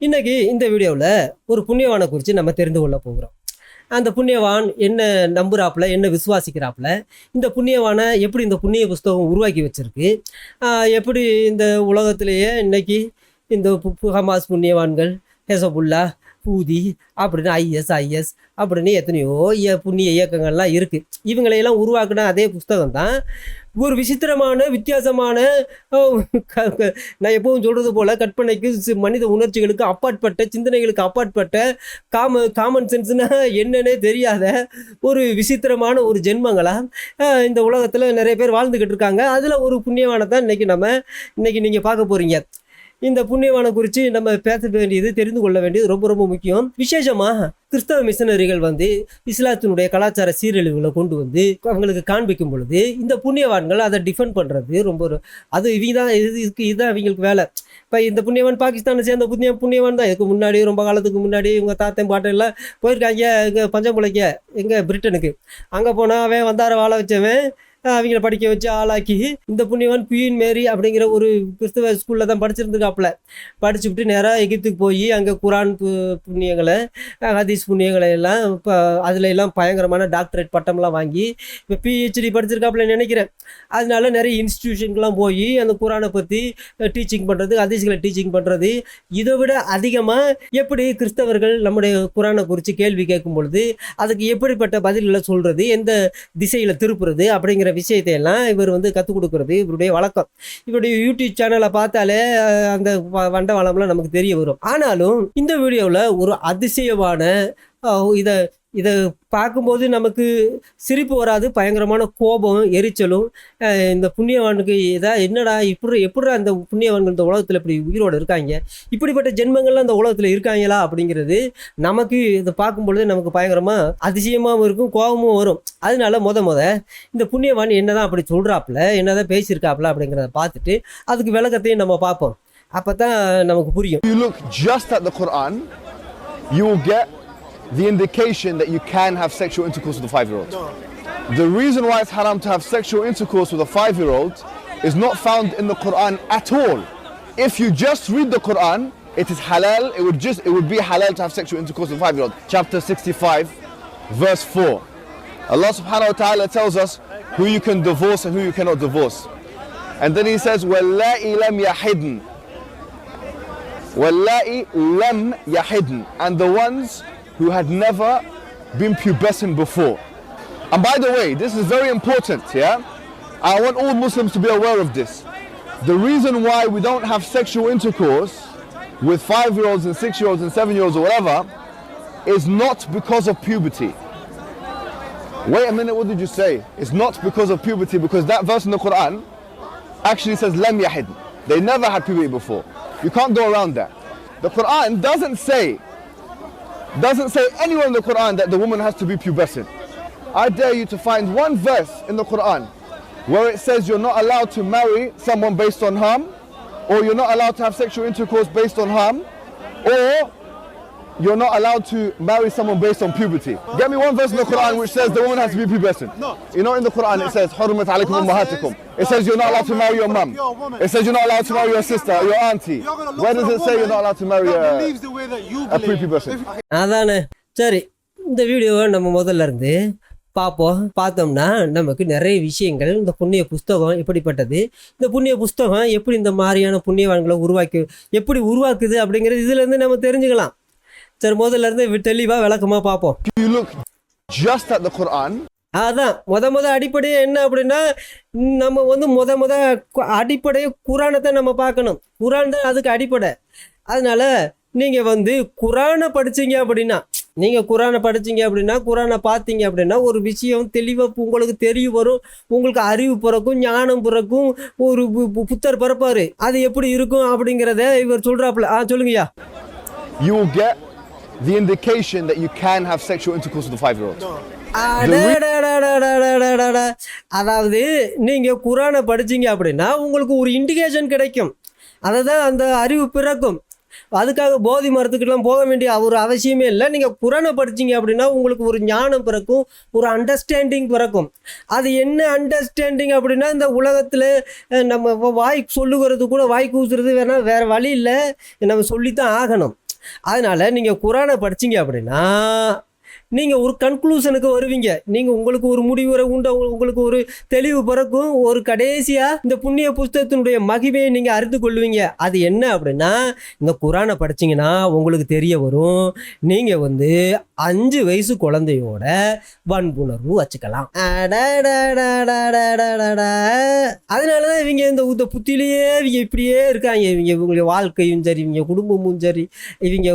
இன்னைக்கு இந்த வீடியோவில் ஒரு புண்ணியவானை குறித்து நம்ம தெரிந்து கொள்ள போகிறோம். அந்த புண்ணியவான் என்ன நம்புகிறாப்புல என்ன விசுவாசிக்கிறாப்புல இந்த புண்ணியவானை எப்படி இந்த புண்ணிய புஸ்தகம் உருவாக்கி வச்சிருக்கு? எப்படி இந்த உலகத்திலேயே இன்னைக்கு இந்த பு- பு- ஹமாஸ் புண்ணியவான்கள் ஹெசபுல்லா பூதி அப்படின்னு ஐஎஸ் ஐஎஸ் அப்படின்னு எத்தனையோ இய- புண்ணிய இயக்கங்கள்லாம் இருக்குது இவங்களையெல்லாம் உருவாக்குன அதே புஸ்தகம் தான் ஒரு விசித்திரமான வித்தியாசமான நான் எப்பவும் சொல்கிறது போல் கற்பனைக்கு சி- மனித உணர்ச்சிகளுக்கு அப்பாற்பட்ட சிந்தனைகளுக்கு அப்பாற்பட்ட காம காமன் சென்ஸ்னால் என்னன்னே தெரியாத ஒரு விசித்திரமான ஒரு ஜென்மங்களாக இந்த உலகத்தில் நிறைய பேர் வாழ்ந்துக்கிட்டு இருக்காங்க. அதில் ஒரு புண்ணியவானை தான் இன்னைக்கு நம்ம இன்னைக்கு நீங்கள் பார்க்க போகிறீங்க இந்த புண்ணியவானை குறித்து நம்ம பேச வேண்டியது தெரிந்து கொள்ள வேண்டியது ரொம்ப ரொம்ப முக்கியம். விசேஷமாக கிறிஸ்தவ மிஷனரிகள் வந்து இஸ்லாத்தினுடைய கலாச்சார சீரழிவுகளை கொண்டு வந்து அவங்களுக்கு காண்பிக்கும் பொழுது இந்த புண்ணியவான்கள் அதை டிஃபெண்ட் பண்ணுறது ரொம்ப அது இவங்க தான் இது இதுக்கு இதுதான் அவங்களுக்கு வேலை. இப்போ இந்த புண்ணியவான் பாகிஸ்தானை சேர்ந்த புண்ணிய புண்ணியவான் தான். இதுக்கு முன்னாடி ரொம்ப காலத்துக்கு முன்னாடி இவங்க தாத்தன் பாட்டெல்லாம் எல்லாம் போயிருக்காங்க இங்கே பஞ்சமுளைக்க எங்கே பிரிட்டனுக்கு. அங்கே போனால் அவன் வந்தார வாழ வச்சவன். அவங்கள படிக்க வச்சு ஆளாக்கி இந்த புண்ணியவன் குயின் மேரி அப்படிங்கிற ஒரு கிறிஸ்துவ ஸ்கூலில் தான் படிச்சிருந்துக்காப்புல படிச்சுவிட்டு நேராக எகிப்துக்கு போய் அங்கே குரான் பு- புண்ணியங்களை ஹதீஸ் புண்ணியங்களை எல்லாம் இப்போ அதில் எல்லாம் பயங்கரமான டாக்டரேட் பட்டம்லாம் வாங்கி இப்போ பிஹெச்டி படிச்சிருக்காப்புல நினைக்கிறேன். அதனால நிறைய இன்ஸ்டிடியூஷனுக்குலாம் போய் அந்த குரானை பற்றி டீச்சிங் பண்ணுறது ஹதீஸ்களை டீச்சிங் பண்ணுறது இதை விட அதிகமாக எப்படி கிறிஸ்தவர்கள் நம்முடைய குரானை குறித்து கேள்வி கேட்கும் பொழுது அதுக்கு எப்படிப்பட்ட பதில்களை சொல்கிறது எந்த திசையில் திருப்புறது அப்படிங்கிற விஷயத்தை எல்லாம் இவர் வந்து கற்றுக் கொடுக்குறது இவருடைய வழக்கம். இவருடைய யூடியூப் சேனலை பார்த்தாலே அந்த வண்டவாளம்லாம் நமக்கு தெரிய வரும். ஆனாலும் இந்த வீடியோவில் ஒரு அதிசயமான இதை இதை பார்க்கும்போது நமக்கு சிரிப்பு வராது பயங்கரமான கோபம் எரிச்சலும். இந்த புண்ணியவானுக்கு இதா என்னடா இப்படி எப்படிடா அந்த புண்ணியவான்கள் இந்த உலகத்தில் இப்படி உயிரோடு இருக்காங்க? இப்படிப்பட்ட ஜென்மங்கள்லாம் இந்த உலகத்தில் இருக்காங்களா அப்படிங்கிறது நமக்கு இதை பார்க்கும்பொழுது நமக்கு பயங்கரமாக அதிசயமாகவும் இருக்கும் கோபமும் வரும். அதனால முத முத இந்த புண்ணியவான் என்னதான் அப்படி சொல்கிறாப்புல என்னதான் பேசியிருக்காப்புல அப்படிங்கிறத பார்த்துட்டு அதுக்கு விளக்கத்தையும் நம்ம பார்ப்போம். அப்போ தான் நமக்கு புரியும். You look just at the Quran, you will get the indication that you can have sexual intercourse with a five year old. The reason why it's haram to have sexual intercourse with a five year old is not found in the Quran at all. If you just read the Quran, it is halal, it would just it would be halal to have sexual intercourse with a five year old. Chapter 65, verse 4. Allah subhanahu wa ta'ala tells us who you can divorce and who you cannot divorce. And then he says, وَاللَّائِ لَمْ يَحِدْنَ Wallahi lam yahidn and the ones who had never been pubescent before. And by the way, this is very important, yeah? I want all Muslims to be aware of this. The reason why we don't have sexual intercourse with five year olds and six year olds and seven year olds or whatever is not because of puberty. Wait a minute, what did you say? It's not because of puberty because that verse in the Quran actually says lam yahid. They never had puberty before. You can't go around that. The Quran doesn't say doesn't say anywhere in the Quran that the woman has to be pubescent. I dare you to find one verse in the Quran where it says you're not allowed to marry someone based on harm, or you're not allowed to have sexual intercourse based on harm, or you're not allowed to marry someone based on puberty. Get me one verse in the Quran which says the woman has to be pubescent. No. You know in the Quran it says حرمت عليكم Allah أمهاتكم. says, It says you're not allowed to marry your mum. You're a woman. It says you're not allowed to marry your sister, or your auntie. You're gonna look Where for does a it say you're woman not allowed to marry that a believes the way that you a believe. prepubescent? If- அதானே சரி இந்த வீடியோவை நம்ம முதல்ல இருந்து பார்ப்போம் பார்த்தோம்னா நமக்கு நிறைய விஷயங்கள் இந்த புண்ணிய புஸ்தகம் எப்படிப்பட்டது இந்த புண்ணிய புஸ்தகம் எப்படி இந்த மாதிரியான புண்ணியவான்களை உருவாக்கி எப்படி உருவாக்குது அப்படிங்கிறது இதுலேருந்து நம்ம தெரிஞ்சுக்கலாம் சரி முதல்ல இருந்து தெளிவாக விளக்கமாக பார்ப்போம். Just at the Quran, அதான் முத முத அடிப்படையே என்ன அப்படின்னா நம்ம வந்து முத முத அடிப்படையே குரானை தான் நம்ம பார்க்கணும். குரான் தான் அதுக்கு அடிப்படை. அதனால நீங்கள் வந்து குரானை படிச்சீங்க அப்படின்னா நீங்கள் குரானை படிச்சீங்க அப்படின்னா குரானை பார்த்தீங்க அப்படின்னா ஒரு விஷயம் தெளிவாக உங்களுக்கு தெரிய வரும். உங்களுக்கு அறிவு பிறக்கும் ஞானம் பிறக்கும் ஒரு புத்தர் பிறப்பாரு. அது எப்படி இருக்கும் அப்படிங்கிறத இவர் சொல்கிறாப்புல ஆ சொல்லுங்கய்யா. Will get the indication that you can have sexual intercourse with a five-year-old. அதாவது நீங்கள் குரானை படிச்சீங்க அப்படின்னா உங்களுக்கு ஒரு இண்டிகேஷன் கிடைக்கும். அதை தான் அந்த அறிவு பிறக்கும். அதுக்காக போதி மரத்துக்கெல்லாம் போக வேண்டிய ஒரு அவசியமே இல்லை. நீங்கள் குரானை படிச்சிங்க அப்படின்னா உங்களுக்கு ஒரு ஞானம் பிறக்கும் ஒரு அண்டர்ஸ்டாண்டிங் பிறக்கும். அது என்ன அண்டர்ஸ்டாண்டிங் அப்படின்னா இந்த உலகத்தில் நம்ம வாய் சொல்லுகிறது கூட வாய் கூசுறது வேணால் வேறு வழி இல்லை. நம்ம சொல்லித்தான் ஆகணும். அதனால் நீங்கள் குரானை படிச்சீங்க அப்படின்னா நீங்கள் ஒரு கன்க்ளூஷனுக்கு வருவீங்க. நீங்கள் உங்களுக்கு ஒரு முடிவுரை உண்ட உங்களுக்கு ஒரு தெளிவு பிறக்கும் ஒரு கடைசியாக இந்த புண்ணிய புஸ்தகத்தினுடைய மகிமையை நீங்கள் அறிந்து கொள்வீங்க. அது என்ன அப்படின்னா இந்த குரானை படிச்சீங்கன்னா உங்களுக்கு தெரிய வரும். நீங்கள் வந்து அஞ்சு வயசு குழந்தையோட வன்புணர்வு வச்சுக்கலாம். அதனால தான் இவங்க இந்த உத புத்திலேயே இவங்க இப்படியே இருக்காங்க. இவங்க இவங்களுடைய வாழ்க்கையும் சரி இவங்க குடும்பமும் சரி இவங்க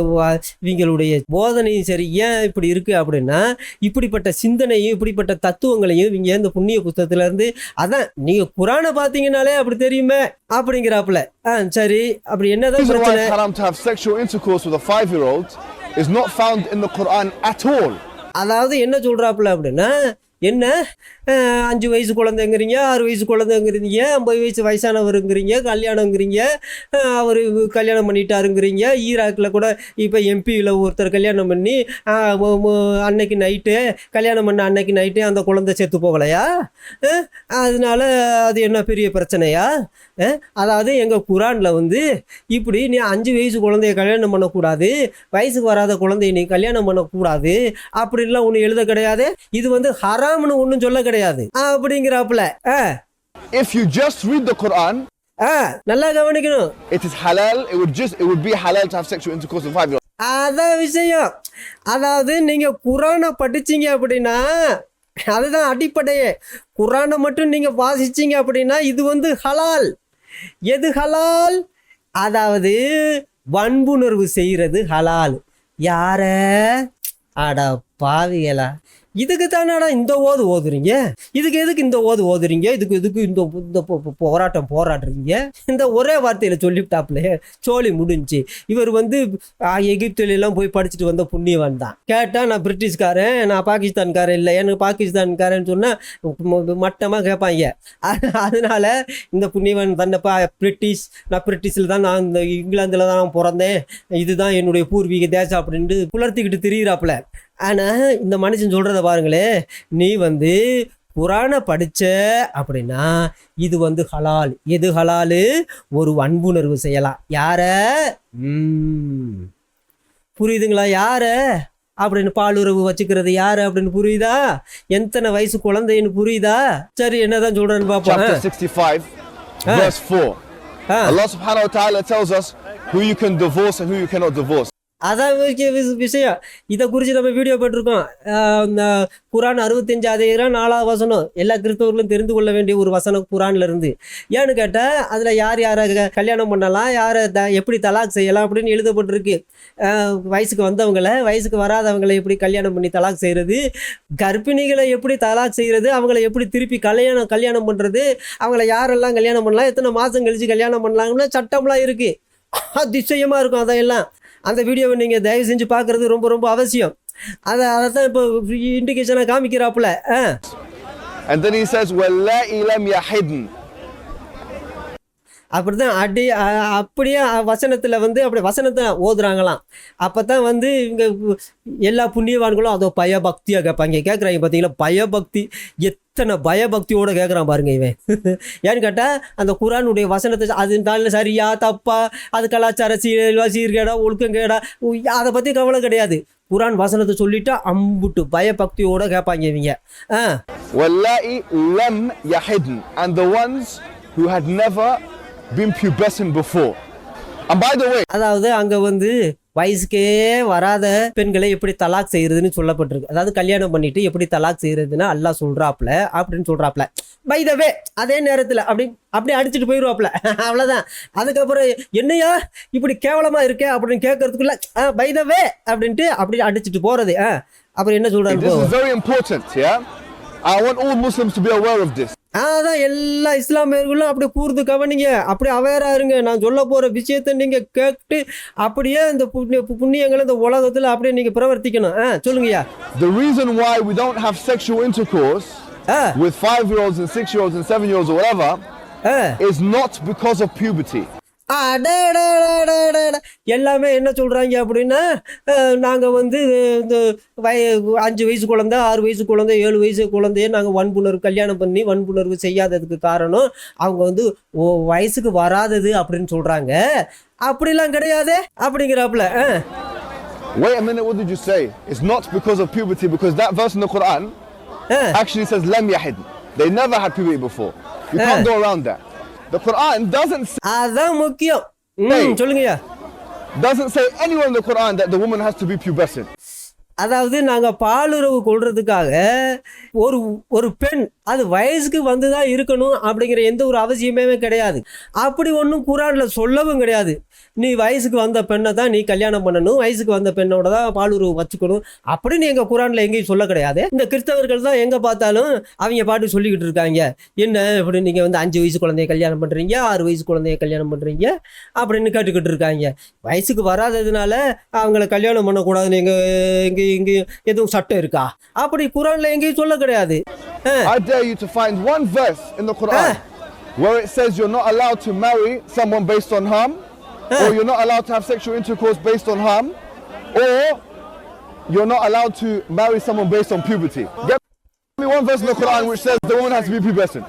இவங்களுடைய போதனையும் சரி ஏன் இப்படி இருக்கு அப்படின்னா இப்படிப்பட்ட சிந்தனையும் இப்படிப்பட்ட தத்துவங்களையும் இவங்க இந்த புண்ணிய புத்தகத்துல இருந்து அதான் நீங்க குரானை பார்த்தீங்கன்னாலே அப்படி தெரியுமே அப்படிங்கிறாப்புல. ஆ சரி அப்படி என்னதான் பிரச்சனை? Is not found in the Quran at all அதாவது என்ன சொல்றாப்புல அப்படின்னா என்ன? அஞ்சு வயசு குழந்தைங்கிறீங்க ஆறு வயசு குழந்தைங்கிறீங்க ஐம்பது வயசு வயசானவருங்கிறீங்க கல்யாணங்கிறீங்க அவர் கல்யாணம் பண்ணிட்டாருங்கிறீங்க ஈராக்கில் கூட இப்போ எம்பியில் ஒருத்தர் கல்யாணம் பண்ணி அன்னைக்கு நைட்டு கல்யாணம் பண்ண அன்னைக்கு நைட்டு அந்த குழந்தை செத்து போகலையா? அதனால அது என்ன பெரிய பிரச்சனையா? அதாவது எங்கள் குரானில் வந்து இப்படி நீ அஞ்சு வயசு குழந்தைய கல்யாணம் பண்ணக்கூடாது வயசுக்கு வராத குழந்தைய நீ கல்யாணம் பண்ணக்கூடாது அப்படின்லாம் ஒன்றும் எழுத கிடையாது. இது வந்து ஹரா ஹராம்னு ஒன்றும் சொல்ல கிடையாது. அப்படிங்கிறாப்புல. If you just read the Quran, ஆ நல்லா கவனிக்கணும். it is halal. It would just it would be halal to have sexual intercourse with a five-year-old. அதான் விஷயம். அதாவது நீங்க குரானை படிச்சீங்க அப்படின்னா அதுதான் அடிப்படையே. குரானை மட்டும் நீங்க வாசிச்சீங்க அப்படின்னா இது வந்து ஹலால். எது ஹலால்? அதாவது வன்புணர்வு செய்யறது ஹலால். யார? அட பாவிகளா. இதுக்கு தானடா இந்த ஓது ஓதுறீங்க? இதுக்கு எதுக்கு இந்த ஓது ஓதுறீங்க? இதுக்கு எதுக்கு இந்த இந்த போ- போராட்டம் போராடுறீங்க? இந்த ஒரே வார்த்தையில் சொல்லிவிட்டாப்லே சோழி முடிஞ்சு. இவர் வந்து ஆ, போய் படிச்சுட்டு வந்த புண்ணியவன் தான். கேட்டால் நான் பிரிட்டிஷ்காரன் நான் பாகிஸ்தான்காரன் இல்லை. எனக்கு பாகிஸ்தான்காரன்னு சொன்னால் மட்டமாக கேட்பாங்க. அதனால இந்த புண்ணியவன் தன்னப்பா பிரிட்டிஷ் நான் பிரிட்டிஷில் தான் நான் இந்த இங்கிலாந்தில் தான் நான் பிறந்தேன். இதுதான் என்னுடைய பூர்வீக தேசம் அப்படின்ட்டு புலர்த்திக்கிட்டு திரியிறாப்புல ஆனால் இந்த மனுஷன் சொல்கிறத பாருங்களே. நீ வந்து குரானை படிச்ச அப்படின்னா இது வந்து ஹலால். எது ஹலாலு? ஒரு வன்புணர்வு செய்யலாம் யார. புரியுதுங்களா? யார? அப்படின்னு பாலுறவு வச்சுக்கிறது யாரு அப்படின்னு புரியுதா? எத்தனை வயசு குழந்தைன்னு புரியுதா? சரி என்னதான் சொல்றேன்னு பார்ப்போம் 65, Ah. verse 4. Ah. Allah subhanahu wa ta'ala tells us who you can divorce and who you cannot divorce. அதான் முக்கிய விஷ- விஷயம். இதை குறித்து நம்ம வீடியோ போட்டிருக்கோம். இந்த குரான் அறுபத்தஞ்சு அதிகாரம் நாலாவது வசனம். எல்லா கிறிஸ்தவர்களும் தெரிந்து கொள்ள வேண்டிய ஒரு வசனம் குரான்ல இருந்து ஏன்னு கேட்டால் அதில் யார் யாரை க- கல்யாணம் பண்ணலாம் யாரை த எப்படி தலாக் செய்யலாம் அப்படின்னு எழுதப்பட்டிருக்கு. வயசுக்கு வந்தவங்களை வயசுக்கு வராதவங்களை எப்படி கல்யாணம் பண்ணி தலாக் செய்கிறது கர்ப்பிணிகளை எப்படி தலாக் செய்கிறது அவங்கள எப்படி திருப்பி கல்யாணம் கல்யாணம் பண்ணுறது அவங்கள யாரெல்லாம் கல்யாணம் பண்ணலாம் எத்தனை மாதம் கழித்து கல்யாணம் பண்ணலாம்னு சட்டம்லாம் இருக்குது அதிசயமாக இருக்கும் அதையெல்லாம் அந்த வீடியோவை நீங்கள் தயவு செஞ்சு பார்க்குறது ரொம்ப ரொம்ப அவசியம் அதை அதை தான் இப்போ இண்டிகேஷனாக காமிக்கிறாப்புல ஆ And then he says, وَاللَّائِ لَمْ يَحِدْنَ அப்படி தான் அடி அ- அப்படியே வசனத்தில் வந்து அப்படி வசனத்தை ஓதுறாங்களாம் அப்போ தான் வந்து இவங்க எல்லா புண்ணியவான்களும் அதோ பயபக்தியாக கேட்பாங்க கேட்குறாங்க பார்த்தீங்களா பயபக்தி இத்தனை பயபக்தியோடு கேட்குறான் பாருங்க இவன். ஏன்னு கேட்டால் அந்த குரானுடைய வசனத்தை அது இருந்தாலும் சரியா தப்பா அது கலாச்சார சீர்வா சீர்கேடா ஒழுக்கம் ஒழுக்கங்கேடா அதை பற்றி கவலை கிடையாது. குரான் வசனத்தை சொல்லிட்டு அம்புட்டு பயபக்தியோட கேட்பாங்க இவங்க. and the ones who had never been pubescent before. And by the way அதாவது அங்க வந்து வயசுக்கே வராத பெண்களை எப்படி தலாக் செய்யறதுன்னு சொல்லப்பட்டிருக்கு. அதாவது கல்யாணம் பண்ணிட்டு எப்படி தலாக் செய்யறதுன்னு அல்லாஹ் சொல்றாப்ல அப்படின்னு சொல்றாப்ல பை த வே அதே நேரத்தில் அப்படி அப்படி அடிச்சுட்டு போயிடுவாப்ல அவ்வளோதான் அதுக்கப்புறம் என்னையா இப்படி கேவலமா இருக்கே அப்படின்னு கேட்கறதுக்குள்ள பை த வே அப்படின்ட்டு அப்படி அடிச்சுட்டு போறது. ஆ, அப்புறம் என்ன yeah? I want all Muslims to be aware of this. அதான் எல்லா இஸ்லாமியர்களும் அப்படி கூர்ந்து கவனிங்க அப்படி அவேரா இருங்க நான் சொல்ல போற விஷயத்த நீங்க கேட்டு அப்படியே இந்த புண்ணிய புண்ணியங்களை இந்த உலகத்துல அப்படியே நீங்க பிரவர்த்திக்கணும் ஆ சொல்லுங்கய்யா The reason why we don't have sexual intercourse ah with and six year olds and seven year olds or whatever ah is not because of puberty. எல்லாமே என்ன சொல்றாங்க அப்படின்னா அஹ், நாங்க வந்து இந்த வய அஞ்சு வயசு குழந்தை ஆறு வயசு குழந்தை ஏழு வயசு குழந்தைய நாங்க வன்புணர்வு கல்யாணம் பண்ணி வன்புணர்வு செய்யாததுக்கு காரணம் அவங்க வந்து வயசுக்கு வராதது அப்படின்னு சொல்றாங்க அப்படிலாம் கிடையாது அப்படிங்கிறாப்புல Wait a minute, what did you say? It's not because of puberty, because that verse in the Quran actually says lam yahid. They never had puberty before. You can't go around that. The Quran doesn't say, அதான் முக்கியம் Hey. ம் சொல்லுங்கய்யா doesn't say anywhere in the Quran that the woman has to be pubescent. அதாவது நாங்கள் பாலுறவு கொள்றதுக்காக ஒரு ஒரு பெண் அது வயசுக்கு வந்து தான் இருக்கணும் அப்படிங்கிற எந்த ஒரு அவசியமே கிடையாது. அப்படி ஒன்றும் குரானில் சொல்லவும் கிடையாது. நீ வயசுக்கு வந்த பெண்ணை தான் நீ கல்யாணம் பண்ணணும் வயசுக்கு வந்த பெண்ணோட தான் பாலுறவு வச்சுக்கணும் அப்படின்னு எங்கள் குரானில் எங்கேயும் சொல்ல கிடையாது. இந்த கிறிஸ்தவர்கள் தான் எங்கே பார்த்தாலும் அவங்க பாட்டு சொல்லிக்கிட்டு இருக்காங்க. என்ன இப்படி நீங்கள் வந்து அஞ்சு வயசு குழந்தைய கல்யாணம் பண்ணுறீங்க ஆறு வயசு குழந்தைய கல்யாணம் பண்ணுறீங்க அப்படின்னு கேட்டுக்கிட்டு இருக்காங்க. வயசுக்கு வராததுனால அவங்கள கல்யாணம் பண்ணக்கூடாதுன்னு எங்கள் எங்க எங்க எங்க எதுவும் சட்டம் இருக்கா அப்படி குரான்ல எங்கேயும் சொல்ல கிடையாது I dare you to find one verse in the Quran where it says you're not allowed to marry someone based on harm, or you're not allowed to have sexual intercourse based on harm, or you're not allowed to marry someone based on puberty. Get me one verse in the Quran which says the woman has to be pubescent.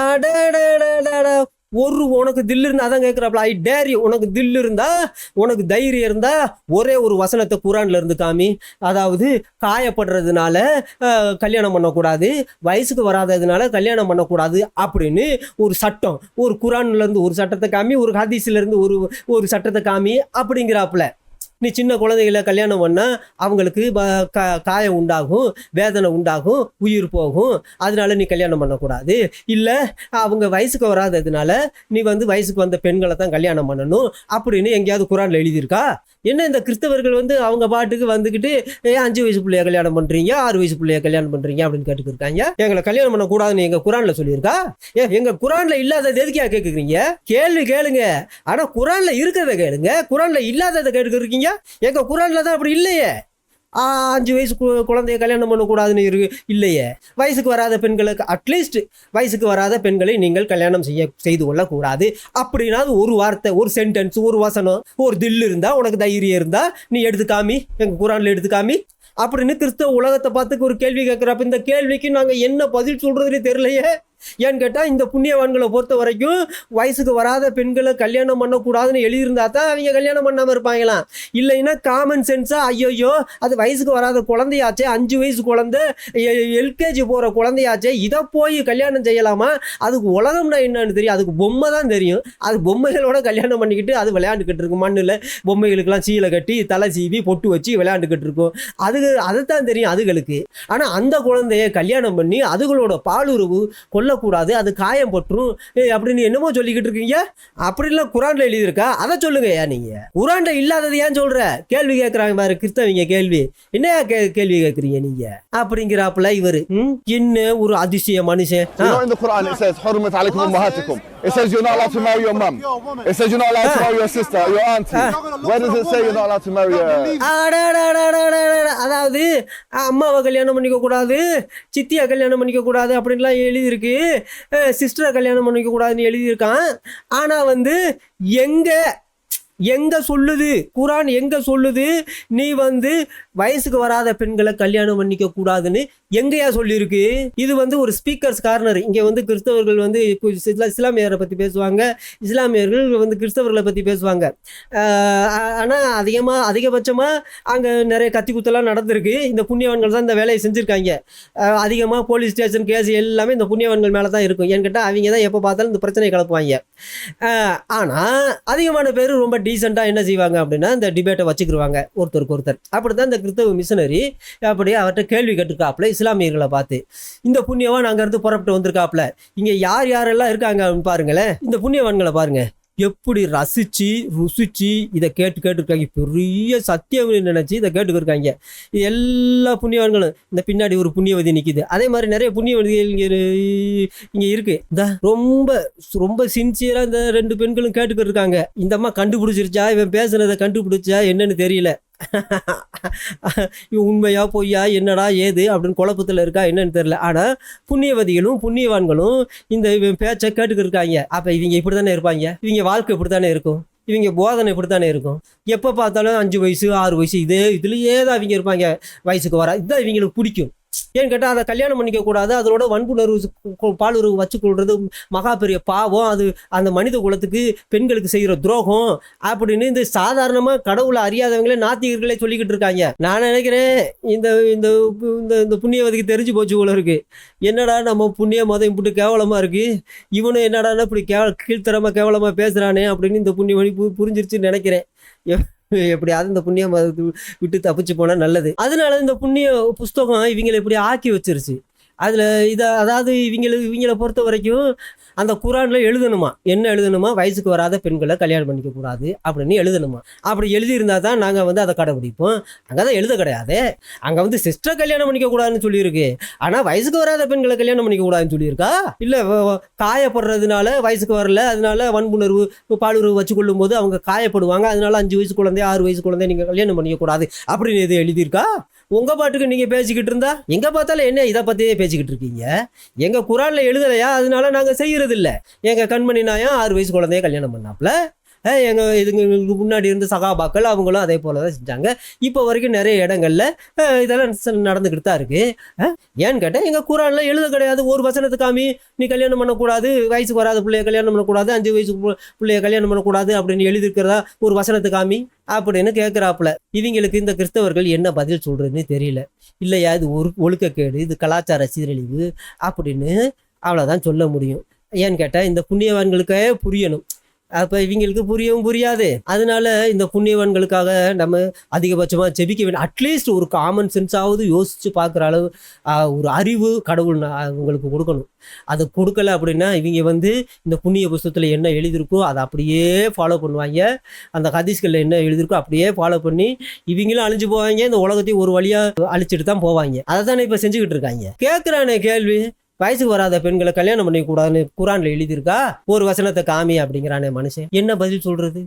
அடடடடடட. ஒரு உனக்கு தில்லு இருந்தால் அதான் கேட்குறாப்ல ஐ டேரி உனக்கு தில் இருந்தால் உனக்கு தைரியம் இருந்தால் ஒரே ஒரு வசனத்தை குரானில் இருந்து காமி. அதாவது காயப்படுறதுனால கல்யாணம் பண்ணக்கூடாது வயசுக்கு வராததுனால கல்யாணம் பண்ணக்கூடாது அப்படின்னு ஒரு சட்டம். ஒரு குரான்லேருந்து ஒரு சட்டத்தை காமி ஒரு ஹதீஸ்லேருந்து ஒரு ஒரு சட்டத்தை காமி அப்படிங்கிறாப்புல நீ சின்ன குழந்தைகளை கல்யாணம் பண்ணால் அவங்களுக்கு காயம் உண்டாகும் வேதனை உண்டாகும் உயிர் போகும். அதனால நீ கல்யாணம் பண்ணக்கூடாது. இல்லை அவங்க வயசுக்கு வராததுனால நீ வந்து வயசுக்கு வந்த பெண்களை தான் கல்யாணம் பண்ணணும் அப்படின்னு எங்கேயாவது குரானில் எழுதியிருக்கா? என்ன இந்த கிறிஸ்தவர்கள் வந்து அவங்க பாட்டுக்கு வந்துக்கிட்டு ஏன் அஞ்சு வயசு பிள்ளைய கல்யாணம் பண்ணுறீங்க ஆறு வயசு பிள்ளைய கல்யாணம் பண்ணுறீங்க அப்படின்னு கேட்டுக்கிட்டு எங்களை கல்யாணம் பண்ணக்கூடாதுன்னு எங்கள் குரானில் சொல்லியிருக்கா? ஏ எங்கள் குரானில் இல்லாதது எதுக்கியா கேட்குறீங்க கேள்வி கேளுங்க. ஆனால் குரானில் இருக்கிறத கேளுங்க. குரானில் இல்லாததை கேட்டுக்கிட்டு எங்க எங்கள் தான் அப்படி இல்லையே? அஞ்சு வயசு கு- குழந்தைய கல்யாணம் பண்ணக்கூடாதுன்னு இருக்கு இல்லையே? வயசுக்கு வராத பெண்களுக்கு அட்லீஸ்ட் வயசுக்கு வராத பெண்களை நீங்கள் கல்யாணம் செய்ய செய்து கொள்ளக்கூடாது. அப்படின்னாது ஒரு வார்த்தை ஒரு சென்டென்ஸ் ஒரு வசனம் ஒரு தில் இருந்தால் உனக்கு தைரியம் இருந்தால் நீ எடுத்து காமி எங்கள் குரானில் எடுத்து காமி அப்படின்னு கிறிஸ்தவ உலகத்தை பார்த்துக்கு ஒரு கேள்வி கேட்குறப்ப இந்த கேள்விக்கு நாங்கள் என்ன பதில் சொல்றதுனே தெரியலையே. ஏன்னு கேட்டால் இந்த புண்ணியவான்களை பொறுத்த வரைக்கும் வயசுக்கு வராத பெண்களை கல்யாணம் பண்ணக்கூடாதுன்னு எழுதியிருந்தா தான் அவங்க கல்யாணம் பண்ணாமல் இருப்பாங்களாம். இல்லைன்னா காமன் சென்ஸாக ஐயோயோ அது வயசுக்கு வராத குழந்தையாச்சே அஞ்சு வயசு குழந்தை எல்கேஜி போகிற குழந்தையாச்சே இதை போய் கல்யாணம் செய்யலாமா? அதுக்கு உலகம்னா என்னன்னு தெரியும். அதுக்கு பொம்மை தான் தெரியும். அது பொம்மைகளோட கல்யாணம் பண்ணிக்கிட்டு அது விளையாண்டுக்கிட்டு இருக்கும். மண்ணில் பொம்மைகளுக்கெல்லாம் சீலை கட்டி தலை சீவி பொட்டு வச்சு விளையாண்டுக்கிட்டு இருக்கும். அது அதுதான் தெரியும் அதுகளுக்கு. ஆனால் அந்த குழந்தைய கல்யாணம் பண்ணி அதுகளோட பாலுறவு கொல்ல கொல்லக்கூடாது அது காயம் பற்றும் ஏய், அப்படின்னு என்னமோ சொல்லிக்கிட்டு இருக்கீங்க அப்படிலாம் குரான்ல எழுதியிருக்கா அதை சொல்லுங்க ஏன் நீங்க குரான்ல இல்லாதது ஏன் சொல்ற கேள்வி கேட்கறாங்க பாரு கிறிஸ்தவங்க கேள்வி என்ன கே- கேள்வி கேட்குறீங்க நீங்க அப்படிங்கிறாப்புல இவரு ம்? என்ன ஒரு அதிசய மனுஷன் You know in the Quran it says حرمت عليكم أمهاتكم. It says you're not allowed to marry your mum. It says you're not allowed to marry your sister, or your auntie. Where does it say you're not allowed to marry a... அடடடடடடட. அதாவது அம்மாவை கல்யாணம் பண்ணிக்க கூடாது சித்தியை கல்யாணம் பண்ணிக்க கூடாது அப்படின்லாம் எழுதியிருக்கு சிஸ்டரை கல்யாணம் பண்ணிக்க கூடாதுன்னு எழுதியிருக்கான். ஆனா வந்து எங்க எங்க சொல்லுது? குரான் எங்க சொல்லுது? நீ வந்து வயசுக்கு வராத பெண்களை கல்யாணம் பண்ணிக்க கூடாதுன்னு எங்கேயா சொல்லியிருக்கு? இது வந்து ஒரு ஸ்பீக்கர்ஸ் கார்னர் இங்கே வந்து கிறிஸ்தவர்கள் வந்து இஸ்லாமியரை பற்றி பேசுவாங்க. இஸ்லாமியர்கள் வந்து கிறிஸ்தவர்களை பற்றி பேசுவாங்க. ஆனால் அதிகமாக அதிகபட்சமாக அங்கே நிறைய கத்தி குத்தெல்லாம் நடந்திருக்கு. இந்த புண்ணியவன்கள் தான் இந்த வேலையை செஞ்சுருக்காங்க. அதிகமாக போலீஸ் ஸ்டேஷன் கேஸ் எல்லாமே இந்த புண்ணியவன்கள் மேலே தான் இருக்கும். ஏன்னு கேட்டால் அவங்க தான் எப்போ பார்த்தாலும் இந்த பிரச்சனையை கிளப்புவாங்க. ஆனால் அதிகமான பேர் ரொம்ப டீசெண்டாக என்ன செய்வாங்க அப்படின்னா இந்த டிபேட்டை வச்சுக்கிருவாங்க. ஒருத்தருக்கு ஒருத்தர். அப்படி தான் இந்த கிறிஸ்தவ மிஷினரி அப்படியே அவர்கிட்ட கேள்வி கேட்டுருக்காப்ல இஸ்லாமியர்களை பார்த்து இந்த புண்ணியவான் அங்கேருந்து புறப்பட்டு வந்திருக்காப்புல. இங்கே யார் யாரெல்லாம் இருக்காங்க அப்படின்னு பாருங்களேன். இந்த புண்ணியவான்களை பாருங்கள் எப்படி ரசிச்சு ருசிச்சு இதை கேட்டு கேட்டுருக்காங்க. பெரிய சத்தியம் நினச்சி இதை கேட்டுக்கிருக்காங்க. இது எல்லா புண்ணியவான்களும். இந்த பின்னாடி ஒரு புண்ணியவதி நிற்கிது அதே மாதிரி நிறைய புண்ணியவதிகள் இங்கே இங்கே இருக்குது இந்த ரொம்ப ரொம்ப சின்சியராக இந்த ரெண்டு பெண்களும் கேட்டுக்கிட்டு இருக்காங்க. இந்த அம்மா கண்டுபிடிச்சிருச்சா? இவன் பேசுனதை கண்டுபிடிச்சா என்னன்னு தெரியல. உண்மையா பொய்யா என்னடா ஏது அப்படின்னு குழப்பத்தில் இருக்கா என்னன்னு தெரியல. ஆனால் புண்ணியவதிகளும் புண்ணியவான்களும் இந்த இவன் பேச்சை கேட்டுக்கிட்டு இருக்காங்க. அப்போ இவங்க இப்படி தானே இருப்பாங்க? இவங்க வாழ்க்கை இப்படி தானே இருக்கும்? இவங்க போதனை இப்படி தானே இருக்கும்? எப்போ பார்த்தாலும் அஞ்சு வயசு ஆறு வயசு இதே இதுலேயே தான் இவங்க இருப்பாங்க. வயசுக்கு வர இதுதான் இவங்களுக்கு பிடிக்கும். ஏன்னு கேட்டால் அதை கல்யாணம் பண்ணிக்க கூடாது. அதோட வன்புணர்வு கொ- பாலுறவு வச்சு கொள்வது மகா பெரிய பாவம். அது அந்த மனித குலத்துக்கு பெண்களுக்கு செய்கிற துரோகம் அப்படின்னு இந்த சாதாரணமாக கடவுளை அறியாதவங்களே நாத்திகர்களே சொல்லிக்கிட்டு இருக்காங்க. நான் நினைக்கிறேன் இந்த இந்த இந்த இந்த புண்ணியவதிக்கு தெரிஞ்சு போச்சு போல இருக்கு. என்னடா நம்ம புண்ணிய மதம் இப்படி கேவலமாக இருக்கு? இவனும் என்னடா இப்படி கேவ கீழ்த்தரமாக கேவலமாக பேசுகிறானே அப்படின்னு இந்த புண்ணியவழி புரிஞ்சிருச்சுன்னு நினைக்கிறேன். எப்படியாவது இந்த புண்ணியம் விட்டு தப்பிச்சு போனால் நல்லது. அதனால இந்த புண்ணிய புஸ்தகம் இவங்களை இப்படி ஆக்கி வச்சிருச்சு. அதில் இதை அதாவது இவங்களுக்கு இவங்களை பொறுத்த வரைக்கும் அந்த குரானில் எழுதணுமா? என்ன எழுதணுமா? வயசுக்கு வராத பெண்களை கல்யாணம் பண்ணிக்க கூடாது அப்படின்னு எழுதணுமா? அப்படி எழுதியிருந்தா தான் நாங்கள் வந்து அதை கடைபிடிப்போம். அங்கே தான் எழுத கிடையாது. அங்கே வந்து சிஸ்டரை கல்யாணம் பண்ணிக்க கூடாதுன்னு சொல்லியிருக்கு. ஆனால் வயசுக்கு வராத பெண்களை கல்யாணம் பண்ணிக்க கூடாதுன்னு சொல்லியிருக்கா? இல்லை காயப்படுறதுனால வயசுக்கு வரல. அதனால வன்புணர்வு பாலுறவு வச்சு கொள்ளும் போது அவங்க காயப்படுவாங்க. அதனால அஞ்சு வயசு குழந்தை ஆறு வயசு குழந்தை நீங்கள் கல்யாணம் பண்ணிக்கக்கூடாது அப்படின்னு எது எழுதியிருக்கா? உங்க பாட்டுக்கு நீங்க பேசிக்கிட்டு இருந்தா எங்க பார்த்தாலும் என்ன இதை பத்தியே பேசிக்கிட்டு இருக்கீங்க? எங்க குரான்ல எழுதலையா? அதனால நாங்க செய்யறது இல்ல எங்க கண்மணி நாயம் ஆறு வயசு குழந்தைய கல்யாணம் பண்ணாப்ல எங்கள் இதுங்க இதுங்களுக்கு முன்னாடி இருந்த சகாபாக்கள் அவங்களும் அதே போல தான் செஞ்சாங்க. இப்போ வரைக்கும் நிறைய இடங்கள்ல இதெல்லாம் நடந்துக்கிட்டு தான் இருக்கு. ஏன்னு கேட்டால் எங்கள் குரான்ல எழுத கிடையாது. ஒரு வசனத்து காமி நீ கல்யாணம் பண்ணக்கூடாது வயசுக்கு வராத பிள்ளைய கல்யாணம் பண்ணக்கூடாது அஞ்சு வயசு பிள்ளைய கல்யாணம் பண்ணக்கூடாது அப்படின்னு எழுதியிருக்கிறதா ஒரு வசனத்து காமி அப்படின்னு கேட்குறாப்புல இவங்களுக்கு இந்த கிறிஸ்தவர்கள் என்ன பதில் சொல்கிறதுன்னு தெரியல. இல்லையா இது ஒரு ஒழுக்கக்கேடு இது கலாச்சார சீரழிவு அப்படின்னு அவ்வளோதான் சொல்ல முடியும். ஏன்னு கேட்டால் இந்த புண்ணியவான்களுக்கே புரியணும். அப்போ இவங்களுக்கு புரியவும் புரியாது. அதனால இந்த புண்ணியவான்களுக்காக நம்ம அதிகபட்சமாக ஜெபிக்க வேண்டும் அட்லீஸ்ட் ஒரு காமன் சென்ஸாவது யோசித்து பார்க்குற அளவு ஒரு அறிவு கடவுள் நான் உங்களுக்கு கொடுக்கணும். அதை கொடுக்கல அப்படின்னா இவங்க வந்து இந்த புண்ணிய புஸ்தகத்தில் என்ன எழுதியிருக்கோ அதை அப்படியே ஃபாலோ பண்ணுவாங்க. அந்த ஹதீஸ்களில் என்ன எழுதியிருக்கோ அப்படியே ஃபாலோ பண்ணி இவங்களும் அழிஞ்சு போவாங்க. இந்த உலகத்தையும் ஒரு வழியாக அழிச்சிட்டு தான் போவாங்க. அதை தானே இப்போ செஞ்சுக்கிட்டு இருக்காங்க. கேட்குறானே கேள்வி? வயசுக்கு வராத பெண்களை கல்யாணம் பண்ணிக்க கூடாதுன்னு குரான்ல எழுதியிருக்கா? ஒரு வசனத்தை காமி அப்படிங்கிறானே மனுஷன். என்ன பதில் சொல்றது?